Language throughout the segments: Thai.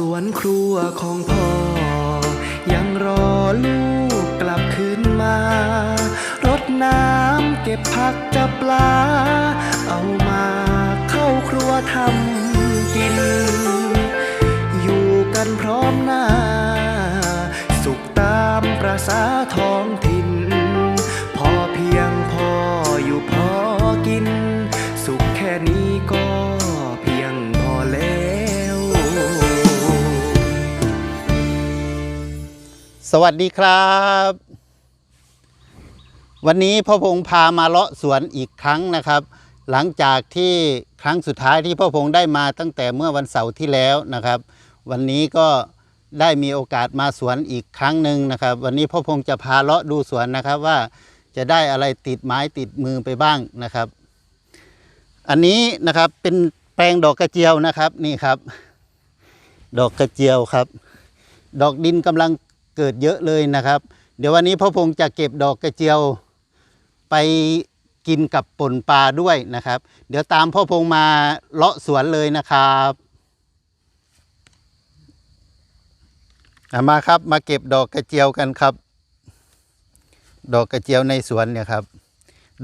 สวนครัวของพ่อ ยังรอลูกกลับคืนมา รดน้ำเก็บผักจับปลา เอามาเข้าครัวทำ สวัสดีครับ วันนี้พ่อพงพามาเลาะสวนอีกครั้งนะครับ หลังจากที่ครั้งสุดท้ายที่พ่อพงได้มาตั้งแต่เมื่อวันเสาร์ที่แล้วนะครับ วันนี้ก็ได้มีโอกาสมาสวนอีกครั้งหนึ่งนะครับ วันนี้พ่อพงจะพาเลาะดูสวนนะครับว่าจะได้อะไรติดไม้ติดมือไปบ้างนะครับ อันนี้นะครับเป็นแปลงดอกกระเจียวนะครับนี่ครับ ดอกกระเจียวครับ ดอกดินกำลัง เกิดเยอะเลยนะครับ เดี๋ยววันนี้พ่อพงจะเก็บดอกกระเจียวไปกินกับป่นปลาด้วยนะครับ เดี๋ยวตามพ่อพงมาเลาะสวนเลยนะครับมาครับมาเก็บดอกกระเจียวกันครับ ดอกกระเจียวในสวนเนี่ยครับ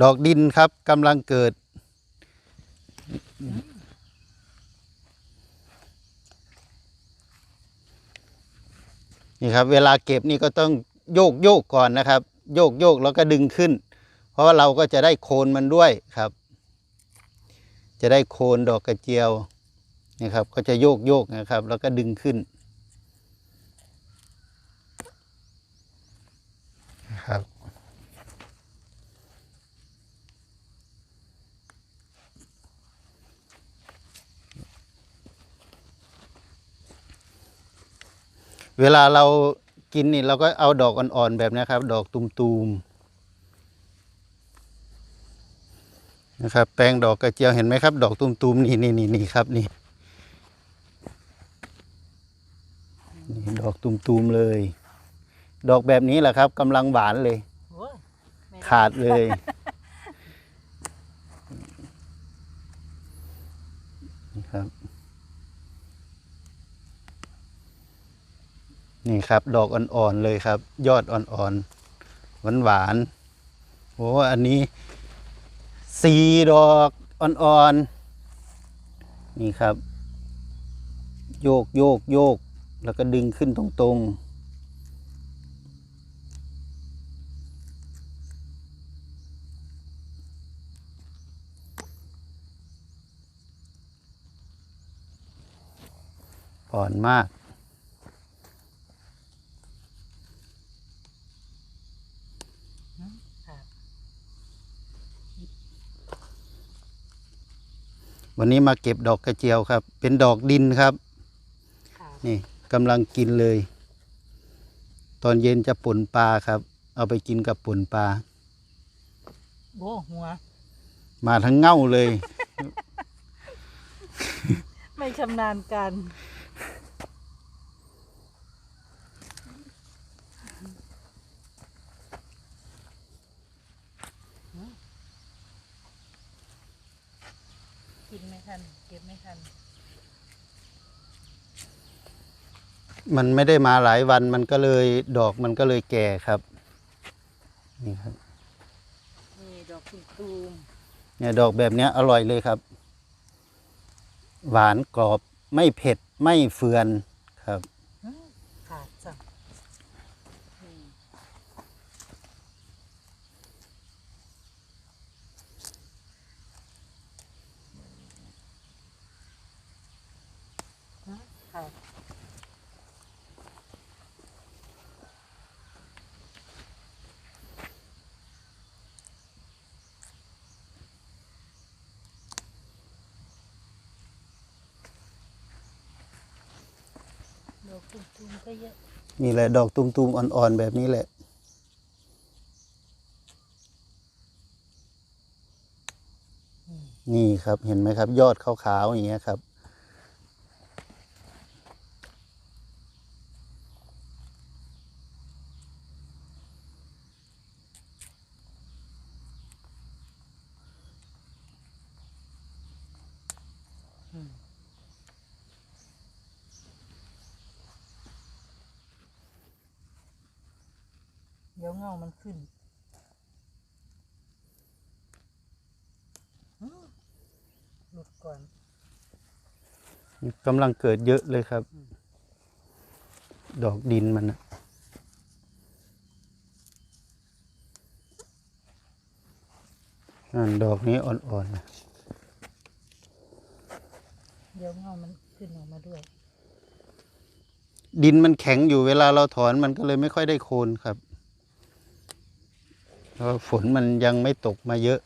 ดอกดินครับกำลังเกิด นี่ครับเวลาเก็บนี่ก็ต้องโยกโยกก่อนนะครับ โยกโยกแล้วก็ดึงขึ้น เพราะว่าเราก็จะได้โคนมันด้วยครับ จะได้โคนดอกกระเจียวนะครับ ก็จะโยกโยกนะครับ แล้วก็ดึงขึ้นนะครับ เวลาเรากินนี่เราก็เอาดอกอ่อนๆแบบนี้ครับ ดอกตุมๆนะครับ แปลงดอกกระเจียวเห็นไหมครับ ดอกตุมๆนี่นี่นี่นี่ครับนี่นี่ดอกตุมๆเลย ดอกแบบนี้แหละครับกำลังหวานเลยโอ้ยไม่ไขาดเลยนี่ครับ นี่ครับดอกอ่อนๆเลยครับ ยอดอ่อนๆหวานๆโอ้อันนี้สี่ดอกอ่อนๆนี่ครับ โยกโยกโยกแล้วก็ดึงขึ้นตรงๆอ่อนมาก วันนี้มาเก็บดอกกระเจียวครับ เป็นดอกดินครับค่ะนี่กำลังกินเลย ตอนเย็นจะป่นปลาครับ เอาไปกินกับป่นปลาโบหัว มาทั้งเง่าเลย ไม่ชำนาญการ กินไม่ทัน เก็บไม่ทัน มันไม่ได้มาหลายวันมันก็เลยดอกมันก็เลยแก่ครับ นี่ครับนี่ดอกตูมเนี่ยดอกแบบเนี้ยอร่อยเลยครับ หวานกรอบไม่เผ็ดไม่เฟือนครับ ๆอื้อขาดจ้ะนี่อื้อ ค่ะดอกตูมๆก็เยอะนี่แหละดอกตุมๆอ่อนๆแบบนี้แหละนี่ครับเห็นไหมครับ ยอดขาวๆอย่างเงี้ยครับ เงามันขึ้นอื้อหลุดก่อนกำลังเกิดเยอะเลยครับ ดอกดินมันนะนั่นดอกนี้อ่อนๆนะเดี๋ยวเงามันขึ้นออกมาด้วย ดินมันแข็งอยู่เวลาเราถอนมันก็เลยไม่ค่อยได้โคนครับเพราะว่า ฝนมันยังไม่ตกมาเยอะ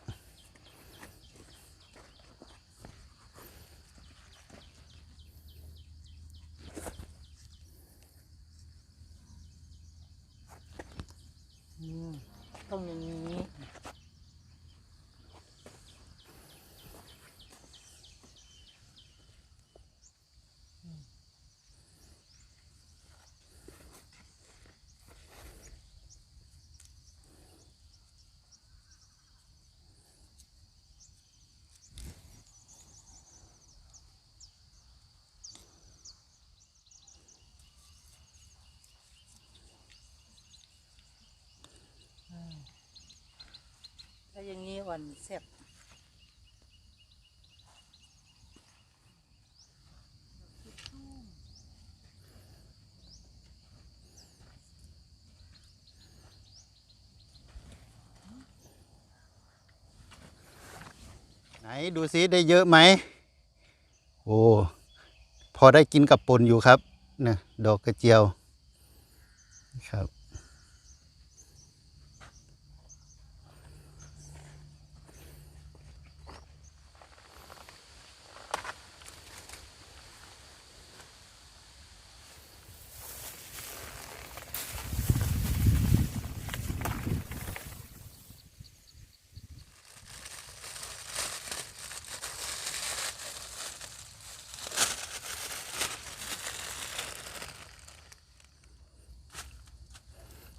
อย่างนี้อ่อนแซ่บไหนดูซิได้เยอะไหม โอ้ พอได้กินกับปนอยู่ครับนะดอกกระเจียวครับ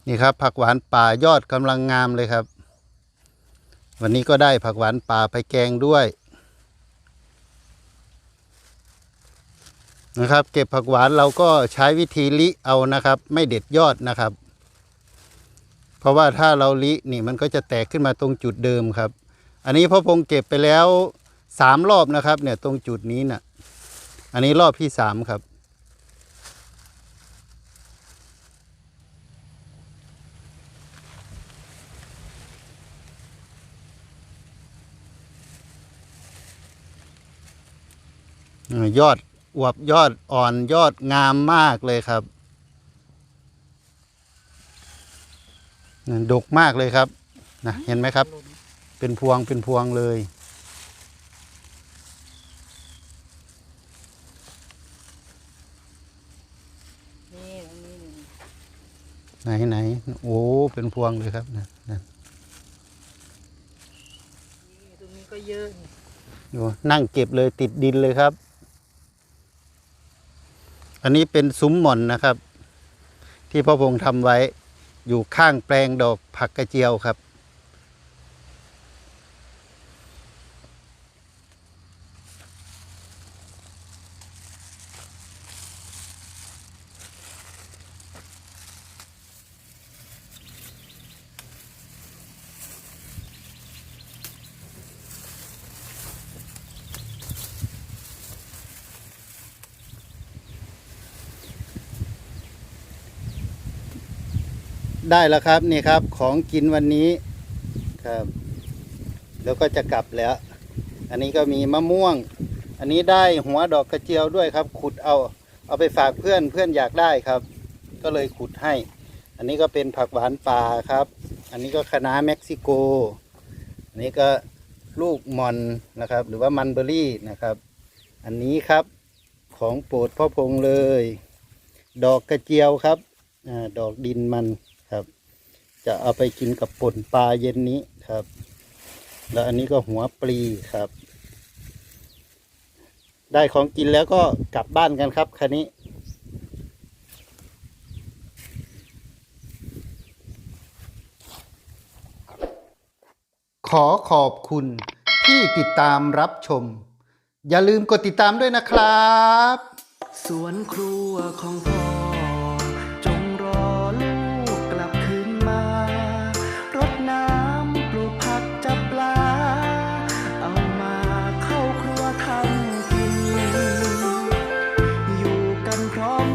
นี่ครับ ผักหวานป่ายอดกำลังงามเลยครับ วันนี้ก็ได้ผักหวานป่าไปแกงด้วยนะครับ เก็บผักหวานเราก็ใช้วิธีลิเอานะครับ ไม่เด็ดยอดนะครับ เพราะว่าถ้าเราลินี่มันก็จะแตกขึ้นมาตรงจุดเดิมครับ อันนี้พ่อพงเก็บไปแล้วสามรอบนะครับ เนี่ยตรงจุดนี้น่ะ อันนี้รอบที่สามครับ ยอดอวบยอดอ่อนยอดงามมากเลยครับนั่นดกมากเลยครับนะเห็นไหมครับหล่นเป็นพวงเป็นพวงเลยนี่ตรงนี้นี่ไหนไหนโอ้เป็นพวงเลยครับนะนะนี่ตรงนี้ก็เยอะนี่ดูนั่งเก็บเลยติดดินเลยครับ อันนี้เป็นซุ้มหม่อนนะครับ ที่พ่อพงษ์ทำไว้อยู่ข้างแปลงดอกผักกระเจียวครับ ได้แล้วครับนี่ครับของกินวันนี้ครับ แล้วก็จะกลับแล้ว อันนี้ก็มีมะม่วง อันนี้ได้หัวดอกกระเจียวด้วยครับ ขุดเอาเอาไปฝากเพื่อนเพื่อนอยากได้ครับ ก็เลยขุดให้ อันนี้ก็เป็นผักหวานป่าครับ อันนี้ก็คะน้าเม็กซิโก อันนี้ก็ลูกมอนนะครับ หรือว่ามันเบอร์รี่นะครับ อันนี้ครับของโปรดพ่อพงเลย ดอกกระเจียวครับอาดอกดินมัน จะเอาไปกินกับป่นปลาเย็นนี้ครับ แล้วอันนี้ก็หัวปลีครับ ได้ของกินแล้วก็กลับบ้านกันครับคันนี้ขอขอบคุณที่ติดตามรับชม อย่าลืมกดติดตามด้วยนะครับ สวนครัวของพ่อ one call.